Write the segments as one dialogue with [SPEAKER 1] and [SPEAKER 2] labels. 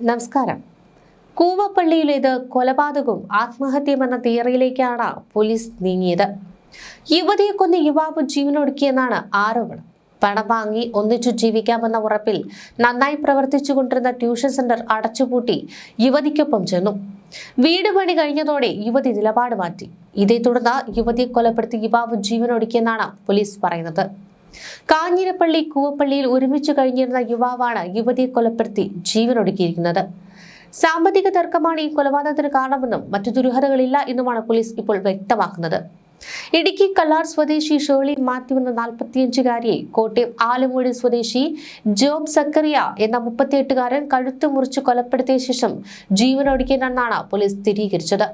[SPEAKER 1] നമസ്കാരം. കൂവപ്പള്ളിയിലേത് കൊലപാതകവും ആത്മഹത്യയുമെന്ന തിയറിയിലേക്കാണ് പോലീസ് നീങ്ങിയത്. യുവതിയെ കൊന്ന് യുവാവ് ജീവനൊടുക്കിയെന്നാണ് ആരോപണം. പണം വാങ്ങി ഒന്നിച്ചു ജീവിക്കാമെന്ന ഉറപ്പിൽ നന്നായി പ്രവർത്തിച്ചു കൊണ്ടിരുന്ന ട്യൂഷൻ സെന്റർ അടച്ചുപൂട്ടി യുവതിക്കൊപ്പം ചെന്നു. വീട് പണി കഴിഞ്ഞതോടെ യുവതി നിലപാട് മാറ്റി. ഇതേ തുടർന്ന് യുവതിയെ കൊലപ്പെടുത്തി യുവാവ് ജീവനൊടുക്കിയെന്നാണ് പോലീസ് പറയുന്നത്. കാഞ്ഞിരപ്പള്ളി കൂവപ്പള്ളിയിൽ ഒരുമിച്ച് കഴിഞ്ഞിരുന്ന യുവാവാണ് യുവതിയെ കൊലപ്പെടുത്തി ജീവനൊടുക്കിയിരിക്കുന്നത്. സാമ്പത്തിക തർക്കമാണ് ഈ കൊലപാതകത്തിന് കാരണമെന്നും മറ്റു ദുരൂഹതകളില്ല എന്നുമാണ് പോലീസ് ഇപ്പോൾ വ്യക്തമാക്കുന്നത്. ഇടുക്കി കല്ലാർ സ്വദേശി ഷേളി മാത്യു എന്ന നാൽപ്പത്തിയഞ്ചുകാരിയെ കോട്ടയം ആലമൂടി സ്വദേശി ജോബ് സക്കറിയ എന്ന മുപ്പത്തിയെട്ടുകാരൻ കഴുത്ത് മുറിച്ച് കൊലപ്പെടുത്തിയ ശേഷം ജീവനൊടുക്കിയെന്നാണ് പോലീസ് സ്ഥിരീകരിച്ചത്.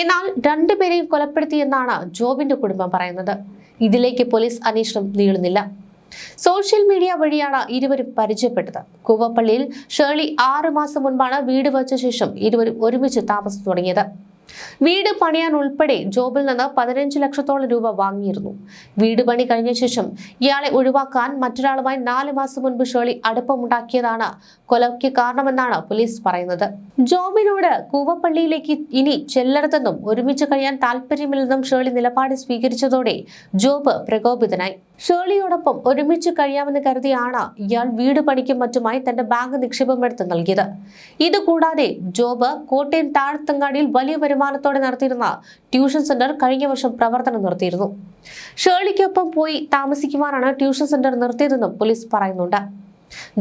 [SPEAKER 1] എന്നാൽ രണ്ടുപേരെയും കൊലപ്പെടുത്തിയെന്നാണ് ജോബിന്റെ കുടുംബം പറയുന്നത്. ഇതിലേക്ക് പോലീസ് അന്വേഷണം നീളുന്നില്ല. സോഷ്യൽ മീഡിയ വഴിയാണ് ഇരുവരും പരിചയപ്പെട്ടത്. കൂവപ്പള്ളിയിൽ ഷേർലി ആറു മാസം മുൻപാണ് വീട് വച്ച ശേഷം ഇരുവരും ഒരുമിച്ച് താമസം തുടങ്ങിയത്. വീട് പണിയാൻ ഉൾപ്പെടെ ജോബിൽ നിന്ന് പതിനഞ്ച് ലക്ഷത്തോളം രൂപ വാങ്ങിയിരുന്നു. വീട് പണി കഴിഞ്ഞ ശേഷം ഇയാളെ ഒഴിവാക്കാൻ മറ്റൊരാളുമായി നാല് മാസം മുൻപ് ഷേളി അടുപ്പമുണ്ടാക്കിയതാണ് കൊലയ്ക്ക് കാരണമെന്നാണ് പോലീസ് പറയുന്നത്. ജോബിനോട് കൂവപ്പള്ളിയിലേക്ക് ഇനി ചെല്ലരുതെന്നും ഒരുമിച്ച് കഴിയാൻ താല്പര്യമില്ലെന്നും ഷേളി നിലപാട് സ്വീകരിച്ചതോടെ ജോബ് പ്രകോപിതനായി. ഷേർലിയോടൊപ്പം ഒരുമിച്ച് കഴിയാമെന്ന് കരുതിയാണ് ഇയാൾ വീട് പണിക്കും മറ്റുമായി തന്റെ ബാങ്ക് നിക്ഷേപം എടുത്ത് നൽകിയത്. ഇതുകൂടാതെ ജോബ് കോട്ടയം താഴത്തങ്ങാടിയിൽ വലിയ വരുമാനത്തോടെ നടത്തിയിരുന്ന ട്യൂഷൻ സെന്റർ കഴിഞ്ഞ വർഷം പ്രവർത്തനം നിർത്തിയിരുന്നു. ഷേർലിക്കൊപ്പം പോയി താമസിക്കുവാനാണ് ട്യൂഷൻ സെന്റർ നിർത്തിയതെന്നും പോലീസ് പറയുന്നുണ്ട്.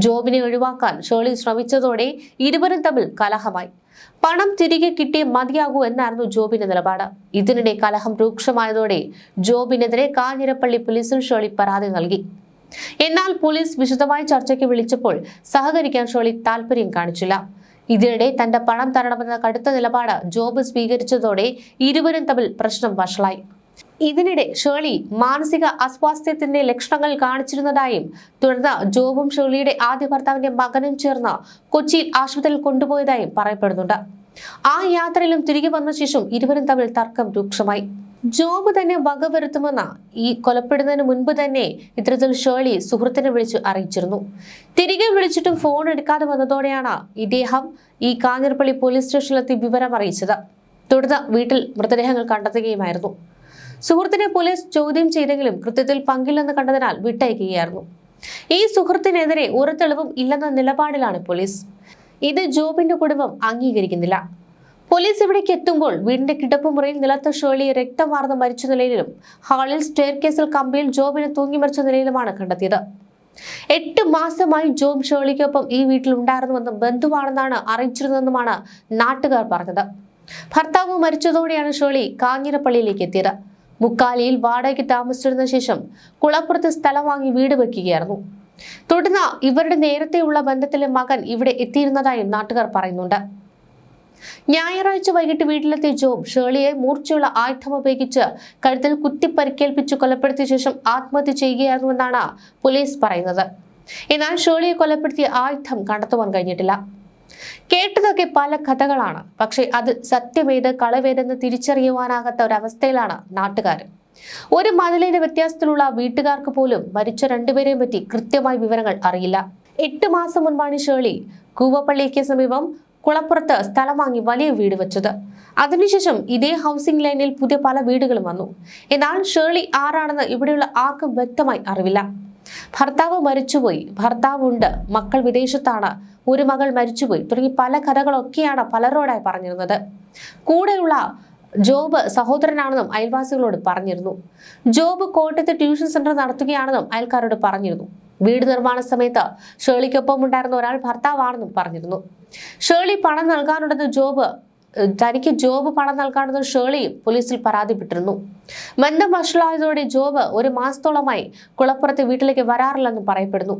[SPEAKER 1] ജോബിനെ ഒഴിവാക്കാൻ ഷേർലി ശ്രമിച്ചതോടെ ഇരുവരും തമ്മിൽ കലഹമായി. പണം തിരികെ കിട്ടി മതിയാകൂ എന്നായിരുന്നു ജോബിന്റെ നിലപാട്. ഇതിനിടെ കലഹം രൂക്ഷമായതോടെ ജോബിനെതിരെ കാഞ്ഞിരപ്പള്ളി പോലീസിൽ ഷോളി പരാതി നൽകി. എന്നാൽ പോലീസ് വിശദമായ ചർച്ചയ്ക്ക് വിളിച്ചപ്പോൾ സഹകരിക്കാൻ ഷോളി താല്പര്യം കാണിച്ചില്ല. ഇതിനിടെ തന്റെ പണം തരണമെന്ന കടുത്ത നിലപാട് ജോബ് സ്വീകരിച്ചതോടെ ഇരുവരും തമ്മിൽ പ്രശ്നം വഷളായി. ഇതിനിടെ ഷേളി മാനസിക അസ്വാസ്ഥ്യത്തിന്റെ ലക്ഷണങ്ങൾ കാണിച്ചിരുന്നതായും തുടർന്ന് ജോബും ഷേളിയുടെ ആദ്യ ഭർത്താവിന്റെ മകനും ചേർന്ന് കൊച്ചിയിൽ ആശുപത്രിയിൽ കൊണ്ടുപോയതായും പറയപ്പെടുന്നുണ്ട്. ആ യാത്രയിലും തിരികെ വന്ന ശേഷം ഇരുവരും തമ്മിൽ തർക്കം രൂക്ഷമായി. ജോബ് തന്നെ വകവരുത്തുമെന്ന ഈ കൊലപ്പെടുന്നതിന് മുൻപ് തന്നെ ഇത്തരത്തിൽ ഷേളി സുഹൃത്തിനെ വിളിച്ചു അറിയിച്ചിരുന്നു. തിരികെ വിളിച്ചിട്ടും ഫോൺ എടുക്കാതെ വന്നതോടെയാണ് ഇദ്ദേഹം ഈ കാഞ്ഞിരപ്പള്ളി പോലീസ് സ്റ്റേഷനിലെത്തി വിവരം അറിയിച്ചത് തുടർന്ന് വീട്ടിൽ മൃതദേഹങ്ങൾ കണ്ടെത്തുകയുമായിരുന്നു. സുഹൃത്തിനെ പോലീസ് ചോദ്യം ചെയ്തെങ്കിലും കൃത്യത്തിൽ പങ്കില്ലെന്ന് കണ്ടതിനാൽ വിട്ടയക്കുകയായിരുന്നു. ഈ സുഹൃത്തിനെതിരെ ഒരു തെളിവും ഇല്ലെന്ന നിലപാടിലാണ് പോലീസ്. ഇത് ജോബിന്റെ കുടുംബം അംഗീകരിക്കുന്നില്ല. പോലീസ് ഇവിടേക്ക് എത്തുമ്പോൾ വീടിന്റെ കിടപ്പുമുറിയിൽ നിലത്ത് ഷോളി രക്തം വാർന്ന് മരിച്ച നിലയിലും ഹാളിൽ സ്റ്റെയർ കേസിൽ കമ്പിയിൽ ജോബിനെ തൂങ്ങി മരിച്ച നിലയിലുമാണ് കണ്ടെത്തിയത്. എട്ട് മാസമായി ജോബ് ഷോളിക്കൊപ്പം ഈ വീട്ടിൽ ഉണ്ടായിരുന്നുവെന്നും ബന്ധുവാണെന്നാണ് അറിയിച്ചിരുന്നതെന്നുമാണ് നാട്ടുകാർ പറഞ്ഞത്. ഭർത്താവ് മരിച്ചതോടെയാണ് ഷോളി കാഞ്ഞിരപ്പള്ളിയിലേക്ക് എത്തിയത്. മുക്കാലിയിൽ വാടകയ്ക്ക് താമസിച്ചിരുന്ന ശേഷം കുളപ്പുറത്ത് സ്ഥലം വാങ്ങി വീട് വെക്കുകയായിരുന്നു. തുടർന്ന് ഇവരുടെ നേരത്തെയുള്ള ബന്ധത്തിലെ മകൻ ഇവിടെ എത്തിയിരുന്നതായും നാട്ടുകാർ പറയുന്നുണ്ട്. ഞായറാഴ്ച വൈകിട്ട് വീട്ടിലെത്തിയ ജോബ് ഷേളിയെ മൂർച്ചയുള്ള ആയുധം ഉപയോഗിച്ച് കഴുത്തിൽ കുത്തിപ്പരിക്കേൽപ്പിച്ച് കൊലപ്പെടുത്തിയ ശേഷം ആത്മഹത്യ ചെയ്യുകയായിരുന്നുവെന്നാണ് പോലീസ് പറയുന്നത്. എന്നാൽ ഷേളിയെ കൊലപ്പെടുത്തിയ ആയുധം കണ്ടെത്തുവാൻ കഴിഞ്ഞിട്ടില്ല. കേട്ടതൊക്കെ പല കഥകളാണ്. പക്ഷേ അത് സത്യമേത് കളവേതെന്ന് തിരിച്ചറിയുവാനാകാത്ത ഒരവസ്ഥയിലാണ് നാട്ടുകാർ ഒരു മതിലിന്റെ വ്യത്യാസത്തിലുള്ള വീട്ടുകാർക്ക് പോലും മരിച്ച രണ്ടുപേരെയും പറ്റി കൃത്യമായ വിവരങ്ങൾ അറിയില്ല. എട്ട് മാസം മുൻപാണ് ഷേളി കൂവപ്പള്ളിക്ക് സമീപം കുളപ്പുറത്ത് സ്ഥലം വാങ്ങി വലിയ വീട് വെച്ചത്. അതിനുശേഷം ഇതേ ഹൗസിംഗ് ലൈനിൽ പുതിയ പല വീടുകളും വന്നു. എന്നാൽ ഷേളി ആരാണെന്ന് ഇവിടെയുള്ള ആർക്കും വ്യക്തമായി അറിവില്ല. ഭർത്താവ് മരിച്ചുപോയി. ഭർത്താവുണ്ട്. മക്കൾ വിദേശത്താണ്. ഒരു മകൾ മരിച്ചുപോയി. തുടങ്ങി പല കഥകളൊക്കെയാണ് പലരോടായി പറഞ്ഞിരുന്നത്. കൂടെയുള്ള ജോബ് സഹോദരനാണെന്നും അയൽവാസികളോട് പറഞ്ഞിരുന്നു. ജോബ് കോട്ടയത്ത് ട്യൂഷൻ സെന്റർ നടത്തുകയാണെന്നും അയൽക്കാരോട് പറഞ്ഞിരുന്നു. വീട് നിർമ്മാണ സമയത്ത് ഷേളിക്കൊപ്പം ഉണ്ടായിരുന്ന ഒരാൾ ഭർത്താവാണെന്നും പറഞ്ഞിരുന്നു. ഷേളി പണം നൽകാനുണ്ടെന്ന് ജോബ് തനിക്ക് ജോബ് പണം നൽകാണെന്ന് ഷേളിയും പോലീസിൽ പരാതിപ്പെട്ടിരുന്നു. മന്ദം വഷളായതോടെ ജോബ് ഒരു മാസത്തോളമായി കുളപ്പുറത്ത് വീട്ടിലേക്ക് വരാറില്ലെന്നും പറയപ്പെടുന്നു.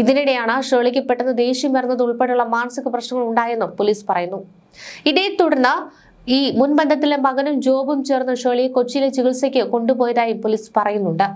[SPEAKER 1] ഇതിനിടെയാണ് ഷേളിക്ക് പെട്ടെന്ന് ദേഷ്യം വരുന്നത് ഉൾപ്പെടെയുള്ള മാനസിക പ്രശ്നങ്ങൾ ഉണ്ടായെന്നും പോലീസ് പറയുന്നു. ഇതേ തുടർന്ന് ഈ മുൻബന്ധത്തിലെ മകനും ജോബും ചേർന്ന് ഷേളിയെ കൊച്ചിയിലെ ചികിത്സയ്ക്ക് കൊണ്ടുപോയതായി പോലീസ് പറയുന്നുണ്ട്.